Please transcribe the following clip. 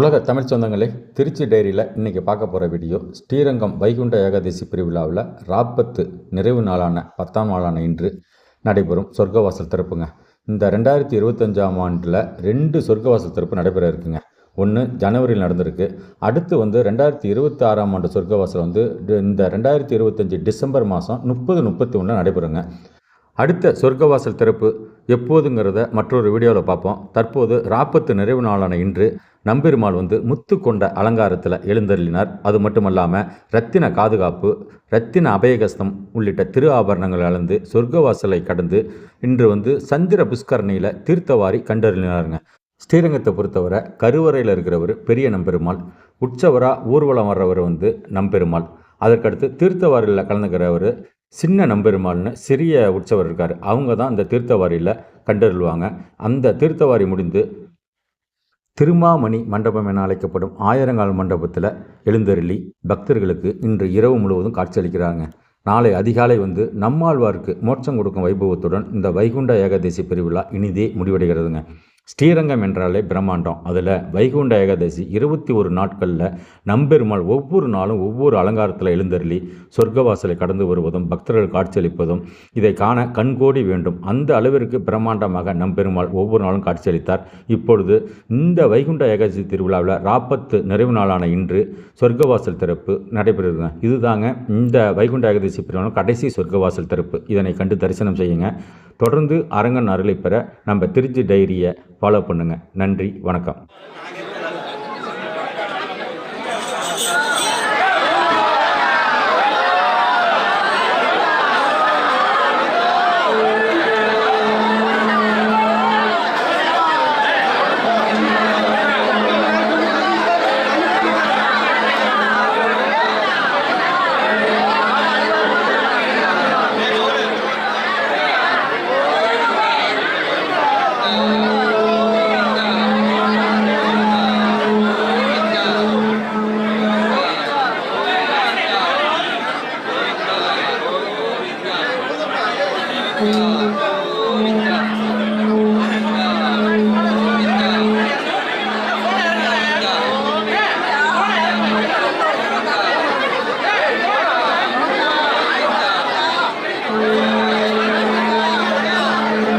உலக தமிழ் சொந்தங்களே திருச்சி டைரியில் இன்றைக்கி பார்க்க போகிற வீடியோ ஸ்ரீரங்கம் வைகுண்ட ஏகாதசி பிரிவிழாவில் ராப்பத்து நிறைவு நாளான பத்தாம் நாளான இன்று நடைபெறும் சொர்க்கவாசல் திறப்புங்க. இந்த ரெண்டாயிரத்தி இருபத்தஞ்சாம் ஆண்டில் ரெண்டு சொர்க்கவாசல் திறப்பு நடைபெற இருக்குங்க. ஒன்று ஜனவரியில் நடந்திருக்கு. அடுத்து வந்து ரெண்டாயிரத்தி இருபத்தி ஆறாம் ஆண்டு சொர்க்கவாசல் வந்து இந்த ரெண்டாயிரத்தி இருபத்தஞ்சி டிசம்பர் மாதம் முப்பது முப்பத்தி ஒன்று நடைபெறுங்க. அடுத்த சொர்க்கவாசல் திறப்பு எப்போதுங்கிறத மற்றொரு வீடியோவில் பார்ப்போம். தற்போது ராப்பத்து நிறைவு நாளான இன்று நம்பெருமாள் வந்து முத்து கொண்ட அலங்காரத்தில் எழுந்தருளினார். அது மட்டுமல்லாமல் ரத்தின காதுகாப்பு ரத்தின அபயகஸ்தம் உள்ளிட்ட திரு ஆபரணங்கள் அளந்து சொர்க்கவாசலை கடந்து இன்று வந்து சந்திர புஷ்கரணியில் தீர்த்தவாரி கண்டறினாருங்க ஸ்ரீரங்கத்தை பொறுத்தவரை கருவறையில் இருக்கிறவர் பெரிய நம்பெருமாள் உற்சவராக ஊர்வலம் வர்றவர் வந்து நம்பெருமாள். அதற்கடுத்து தீர்த்தவாரியில் கலந்துக்கிறவர் சின்ன நம்பெருமாள்னு சிறிய உற்சவர் இருக்கார். அவங்க தான் இந்த தீர்த்தவாரியில் கண்டறிவாங்க அந்த தீர்த்தவாரி முடிந்து திருமாமணி மண்டபம் என அழைக்கப்படும் ஆயிரங்கால் மண்டபத்தில் எழுந்தருளி பக்தர்களுக்கு இன்று இரவு முழுவதும் காட்சியளிக்கிறாங்க. நாளை அதிகாலை வந்து நம்மாழ்வாருக்கு மோட்சம் கொடுக்கும் வைபவத்துடன் இந்த வைகுண்ட ஏகாதசி பெருவிழா இனிதே முடிவடைகிறதுங்க. ஸ்ரீரங்கம் என்றாலே பிரம்மாண்டம். அதில் வைகுண்ட ஏகாதசி இருபத்தி ஒரு நாட்களில் நம்பெருமாள் ஒவ்வொரு நாளும் ஒவ்வொரு அலங்காரத்தில் எழுந்தருளி சொர்க்கவாசலை கடந்து வருவதும் பக்தர்கள் காட்சியளிப்பதும் இதை காண கண்கோடி வேண்டும். அந்த அளவிற்கு பிரம்மாண்டமாக நம்பெருமாள் ஒவ்வொரு நாளும் காட்சியளித்தார். இப்பொழுது இந்த வைகுண்ட ஏகாதசி திருவிழாவில் ராப்பத்து நிறைவு நாளான இன்று சொர்க்கவாசல் திறப்பு நடைபெறுகிறது. இதுதாங்க இந்த வைகுண்ட ஏகாதசி பெருவிழா கடைசி சொர்க்கவாசல் திறப்பு. இதனை கண்டு தரிசனம் செய்யுங்க. தொடர்ந்து அரங்கன் அருளை பெற நம்ம திருச்சி டைரியை ஃபாலோ பண்ணுங்கள் நன்றி வணக்கம். 嗯。